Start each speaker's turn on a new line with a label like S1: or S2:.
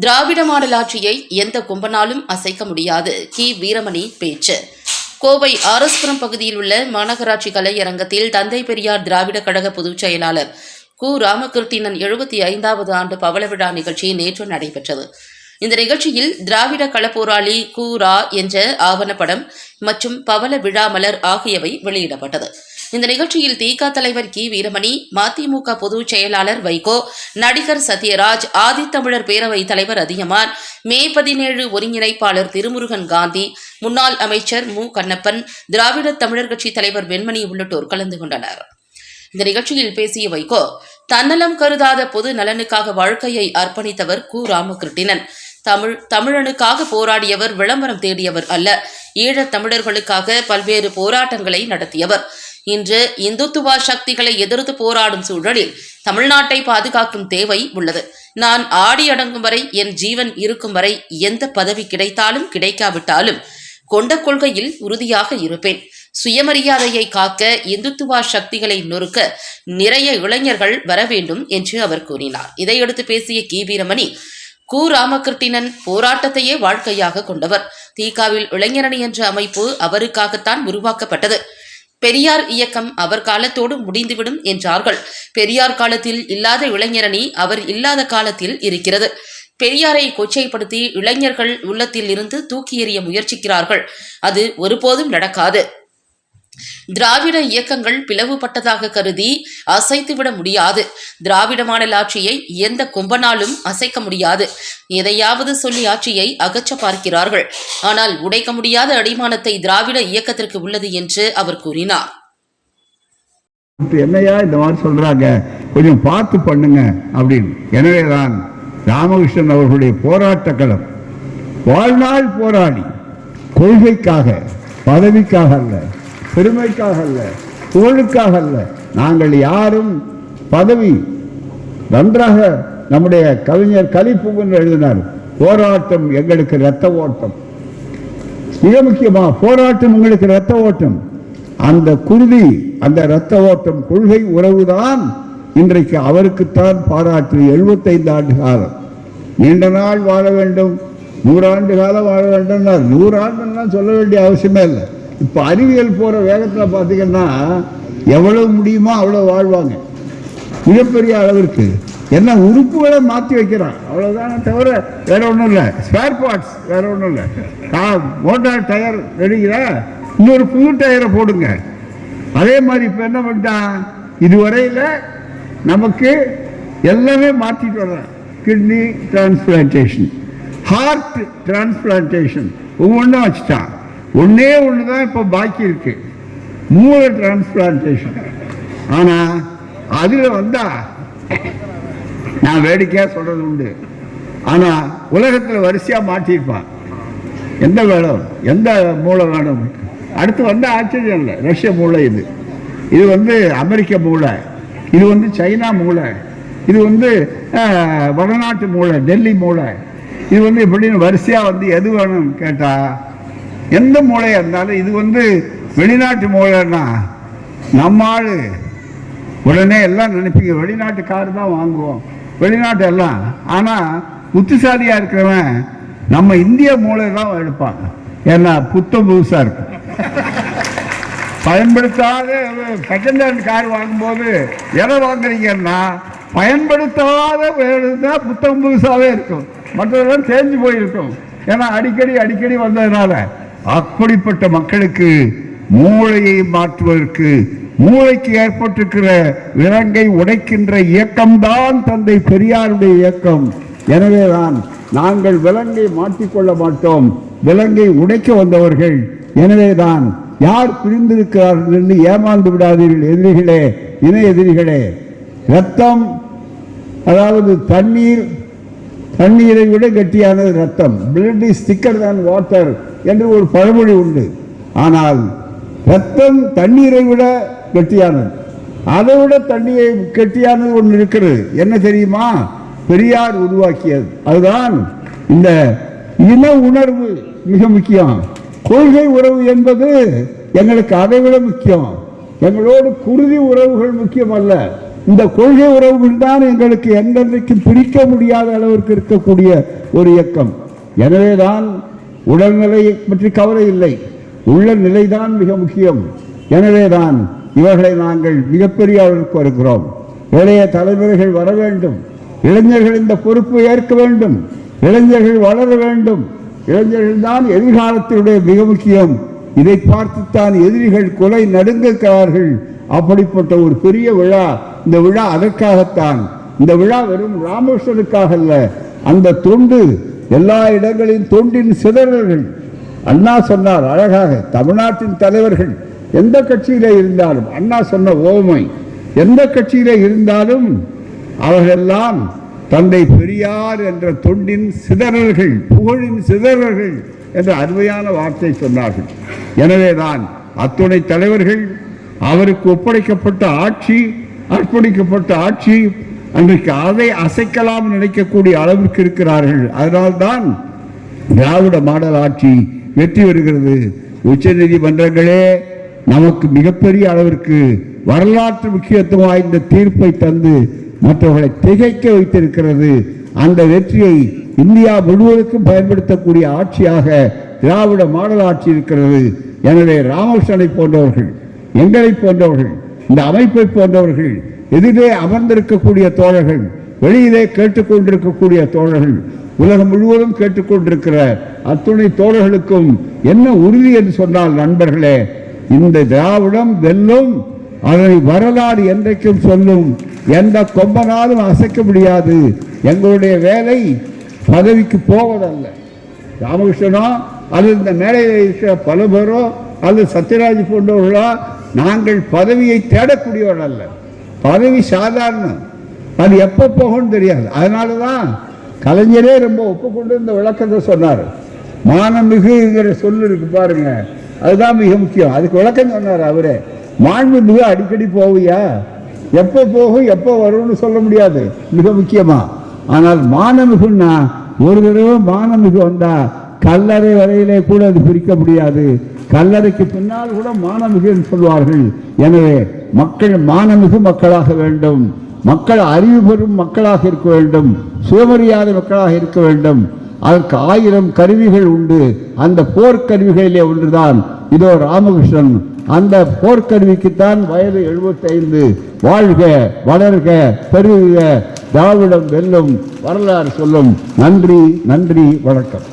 S1: திராவிட model ஆட்சியை எந்த கும்பனாலும் அசைக்க முடியாது. கி. வீரமணி பேச்சு. கோவை ஆரஸ்புரம் பகுதியில் உள்ள மாநகராட்சி கலையரங்கத்தில் தந்தை பெரியார் திராவிட கழக பொதுச் செயலாளர் கு. ராமகிருட்டிணன் எழுபத்தி ஐந்தாவது ஆண்டு பவள விழா நிகழ்ச்சி நேற்று நடைபெற்றது. இந்த நிகழ்ச்சியில் திராவிட களப்போராளி கு. ரா. என்ற ஆவணப்படம் மற்றும் பவள விழா மலர் ஆகியவை வெளியிடப்பட்டது. இந்த நிகழ்ச்சியில் திக தலைவர் கி. வீரமணி மதிமுக பொதுச் செயலாளர் வைகோ நடிகர் சத்யராஜ் ஆதித்தமிழர் பேரவை தலைவர் அதியமான் மே பதினேழு ஒருங்கிணைப்பாளர் திருமுருகன் காந்தி முன்னாள் அமைச்சர் மு. கண்ணப்பன் திராவிட தமிழர் கட்சி தலைவர் வெண்மணி உள்ளிட்டோர் கலந்து கொண்டனர். இந்த நிகழ்ச்சியில் பேசிய வைகோ தன்னலம் கருதாத பொது நலனுக்காக வாழ்க்கையை அர்ப்பணித்தவர் கு. ராமகிருட்டிணன். தமிழ் தமிழனுக்காக போராடியவர் விளம்பரம் தேடியவர் அல்ல ஈழத் தமிழர்களுக்காக பல்வேறு போராட்டங்களை நடத்தியவர். இன்று இந்துத்துவா சக்திகளை எதிர்த்து போராடும் சூழலில் தமிழ்நாட்டை பாதுகாக்கும் தேவை உள்ளது. நான் ஆடி அடங்கும் வரை என் ஜீவன் இருக்கும் வரை எந்த பதவி கிடைத்தாலும் கிடைக்காவிட்டாலும் கொண்ட கொள்கையில் உறுதியாக இருப்பேன். சுயமரியாதையை காக்க இந்துத்துவா சக்திகளை நொறுக்க நிறைய இளைஞர்கள் வர வேண்டும் என்று அவர் கூறினார். இதையடுத்து பேசிய கி. வீரமணி கு. ராமகிருட்டிணன் போராட்டத்தையே வாழ்க்கையாக கொண்டவர். தீகாவில் இளைஞரணி என்ற அமைப்பு அவருக்காகத்தான் உருவாக்கப்பட்டது. பெரியார் இயக்கம் அவர் காலத்தோடு முடிந்துவிடும் என்றார்கள். பெரியார் காலத்தில் இல்லாத இளைஞரணி அவர் இல்லாத காலத்தில் இருக்கிறது. பெரியாரை கொச்சைப்படுத்தி இளைஞர்கள் உள்ளத்தில் இருந்து தூக்கி எறிய முயற்சிக்கிறார்கள். அது ஒருபோதும் நடக்காது. திராவிட இயக்கங்கள் பிளவுபட்டதாக கருதி அசைத்துவிட முடியாது. திராவிட மாடல் ஆட்சியை எந்த கும்பனாலும் அசைக்க முடியாது. எதையாவது சொல்லி ஆட்சியை அகற்ற பார்க்கிறார்கள். ஆனால் உடைக்க முடியாத அடிமானத்தை திராவிட இயக்கத்திற்கு உள்ளது என்று அவர் கூறினார்.
S2: என்னையா இந்த மாதிரி சொல்றாங்க? கொஞ்சம் பார்த்து பண்ணுங்க அப்படின்னு. எனவேதான் ராமகிருஷ்ணன் அவர்களுடைய போராட்ட களம். வாழ்நாள் போராடி கொள்கைக்காக பதவிக்காக அல்ல. பெருமைக்காக அல்ல புகழுக்காக அல்ல. நாங்கள் யாரும் பதவி நன்றாக நம்முடைய கவிஞர் கலிப்புகன் எழுதினார் போராட்டம் எங்களுக்கு இரத்த ஓட்டம். மிக முக்கியமாக போராட்டம் உங்களுக்கு ரத்த ஓட்டம். அந்த குருதி அந்த இரத்த ஓட்டம் கொள்கை உறவுதான் இன்றைக்கு அவருக்குத்தான் பாராட்டு 75 ஆண்டு காலம். நீண்ட நாள் வாழ வேண்டும் நூறாண்டு காலம் வாழ வேண்டும் நூறாண்டுலாம் சொல்ல வேண்டிய அவசியமே இல்லை. இப்போ அறிவியல் போகிற வேகத்தில் பார்த்தீங்கன்னா எவ்வளவு முடியுமோ அவ்வளோ வாழ்வாங்க. மிகப்பெரிய அளவிற்கு. என்ன உறுப்புகளை மாற்றி வைக்கிறான். அவ்வளோதான் தவிர வேற ஒன்றும் இல்லை. ஸ்பேர் பார்ட்ஸ் வேற ஒன்றும் இல்லை. கார் மோட்டார் டயர் எடுக்கிறா இன்னொரு புது டயரை போடுங்க. அதே மாதிரி இப்போ என்ன பண்ணிட்டான் இதுவரையில் நமக்கு எல்லாமே மாற்றிட்டு வர்றான் கிட்னி டிரான்ஸ்பிளான்டேஷன் ஹார்ட் டிரான்ஸ்பிளான்டேஷன் ஒவ்வொன்றும் வச்சுட்டான் ஒன்றே ஒன்று தான் இப்போ பாக்கி இருக்கு. மூளை டிரான்ஸ்பிளான்டேஷன் ஆனால் அதில் வந்தா நான் வேடிக்கையாக சொல்கிறது உண்டு. ஆனால் உலகத்தில் வரிசையாக மாட்டியிருப்பான். எந்த வேணும் எந்த மூளை வேணும்? அடுத்து வந்து ஆச்சரியம் இல்லை. ரஷ்ய மூளை இது. இது வந்து அமெரிக்க மூளை. இது வந்து சைனா மூளை. இது வந்து வடநாட்டு மூளை டெல்லி மூளை. இது வந்து இப்படின்னு வரிசையாக வந்து எது வேணும்னு கேட்டால் எந்த மூளையாக இருந்தாலும் இது வந்து வெளிநாட்டு மூளைன்னா நம்ம உடனே எல்லாம் நினைப்பீங்க வெளிநாட்டு கார் தான் வாங்குவோம். வெளிநாட்டு எல்லாம். ஆனால் புத்திசாலியாக இருக்கிறவன் நம்ம இந்திய மூளை தான் எடுப்பான். ஏன்னா புத்தம் புதுசாக இருக்கும். பயன்படுத்தாத செகண்ட் ஹேண்ட் கார் வாங்கும்போது எதை வாங்குறீங்கன்னா பயன்படுத்தாத தான் புத்தம் புதுசாகவே இருக்கும். மற்றதெல்லாம் தேஞ்சு போயிருக்கும். ஏன்னா அடிக்கடி அடிக்கடி வந்ததுனால. அப்படிப்பட்ட மக்களுக்கு மூளையை மாற்றுவதற்கு மூளைக்கு ஏற்பட்டிருக்கிற விலங்கை உடைக்கின்ற இயக்கம்தான் தந்தை பெரியாருடைய இயக்கம். எனவேதான் நாங்கள் விலங்கை மாற்றிக்கொள்ள மாட்டோம். விலங்கை உடைக்க வந்தவர்கள். எனவேதான் யார் பிரிந்திருக்கிறார்கள் என்று ஏமாந்து விடாதீர்கள் எதிரிகளே இணை எதிரிகளே. ரத்தம் அதாவது தண்ணீர் தண்ணீரை விட கட்டியானது ரத்தம் பிளட் இஸ் திக்கர் தான் வாட்டர் என்று ஒரு பழமொழி உண்டு. ஆனால் ரத்தம் தண்ணீரை விட கெட்டியானது. அதை விட தண்ணீரை கெட்டியானது ஒன்று இருக்கிறது. என்ன தெரியுமா? பெரியார் உருவாக்கியது. அதுதான் இந்த இன உணர்வு மிக முக்கியம். கொள்கை உறவு என்பது எங்களுக்கு அதை விட முக்கியம். எங்களோடு குருதி உறவுகள் முக்கியம் அல்ல. இந்த கொள்கை உறவுகள் தான் எங்களுக்கு என்றென்றைக்கும் பிரிக்க முடியாத அளவிற்கு இருக்கக்கூடிய ஒரு இயக்கம். எனவேதான் உடல்நிலையை பற்றி கவலை இல்லை. உள்ள நிலைதான் மிக முக்கியம். எனவேதான் இவர்களை நாங்கள் மிகப்பெரிய அளவிற்கு வருகிறோம். இளைய தலைமுறைகள் வர வேண்டும். இளைஞர்கள் இந்த பொறுப்பை ஏற்க வேண்டும். இளைஞர்கள் வளர வேண்டும். இளைஞர்கள் தான் எதிர்காலத்தினுடைய மிக முக்கியம். இதை பார்த்துத்தான் எதிரிகள் கொலை நடுங்குகிறார்கள். அப்படிப்பட்ட ஒரு பெரிய விழா இந்த விழா அதற்காகத்தான். இந்த விழா வெறும் ராமகிருஷ்ணனுக்காக அல்ல. அந்த தொண்டு எல்லா இடங்களின் தொண்டின் சிதறல்கள். அண்ணா சொன்னார் அழகாக தமிழ்நாட்டின் தலைவர்கள் எந்த கட்சியிலே இருந்தாலும் அண்ணா சொன்ன ஓமை எந்த கட்சியிலே இருந்தாலும் அவர்களெல்லாம் தந்தை பெரியார் என்ற தொண்டின் சிதறல்கள் புகழின் சிதறல்கள் என்ற அருமையான வார்த்தை சொன்னார்கள். எனவேதான் அத்துணை தலைவர்கள் அவருக்கு ஒப்படைக்கப்பட்ட ஆட்சி அர்ப்பணிக்கப்பட்ட ஆட்சி அன்றைக்கு அதை அசைக்கலாம் நினைக்கக்கூடிய அளவிற்கு இருக்கிறார்கள். அதனால்தான் திராவிட மாடல் ஆட்சி வெற்றி பெறுகிறது. உச்ச நீதிமன்றங்களே நமக்கு மிகப்பெரிய அளவிற்கு வரலாற்று முக்கியத்துவம் வாய்ந்த தீர்ப்பை தந்து மற்றவர்களை திகைக்க வைத்திருக்கிறது. அந்த வெற்றியை இந்தியா முழுவதுக்கும் பயன்படுத்தக்கூடிய ஆட்சியாக திராவிட மாடல் ஆட்சி இருக்கிறது. எனவே ராமகிருஷ்ணனை போன்றவர்கள் எங்களை போன்றவர்கள் இந்த அமைப்பை போன்றவர்கள் எதிரே அமர்ந்திருக்கக்கூடிய தோழர்கள் வெளியிலே கேட்டுக்கொண்டிருக்கக்கூடிய தோழர்கள் உலகம் முழுவதும் கேட்டுக்கொண்டிருக்கிற அத்துணை தோழர்களுக்கும் என்ன உறுதி என்று சொன்னால் நண்பர்களே இந்த திராவிடம் வெல்லும் அதனை வரலாறு என்றைக்கும் சொல்லும் எந்த கொம்பனாலும் அசைக்க முடியாது. எங்களுடைய வேலை பதவிக்கு போவதல்ல. ராமகிருஷ்ணனோ அல்லது இந்த மேடையில் இருக்கிற பல பேரோ அல்லது சத்யராஜ் போன்றவர்களோ நாங்கள் பதவியை தேடக்கூடியவர்கள் அல்ல. பதவி சாதாரணம். அது எப்போ போகும்னு தெரியாது. அதனால தான் கலைஞரே ரொம்ப ஒப்புக்கொண்டு இந்த விளக்கத்தை சொன்னார். மானமிகுங்கிற சொல்லு இருக்கு பாருங்க. அதுதான் மிக முக்கியம். அதுக்கு விளக்கம் சொன்னார் அவரே. மாண்புமிகு அடிக்கடி போவியா? எப்போ போகும் எப்போ வரும்னு சொல்ல முடியாது. மிக முக்கியமா. ஆனால் மானமிகுன்னா ஒரு தடவை மானமிகு வந்தா கல்லறை வரையிலே கூட அது பிரிக்க முடியாது. கல்லறைக்கு பின்னால் கூட மானமிகு என்று சொல்வார்கள். எனவே மக்கள் மானமிகு மக்களாக வேண்டும். மக்கள் அறிவு பெறும் மக்களாக இருக்க வேண்டும். சுயமரியாதை மக்களாக இருக்க வேண்டும். அதற்கு ஆயிரம் கருவிகள் உண்டு. அந்த போர்க்கருவிகளிலே ஒன்றுதான். இதோ ராமகிருஷ்ணன். அந்த போர்க்கருவிக்குத்தான் வயது 75 வாழ்க வளர்க பெருக திராவிடம் வெல்லும் வரலாறு சொல்லும். நன்றி நன்றி வணக்கம்.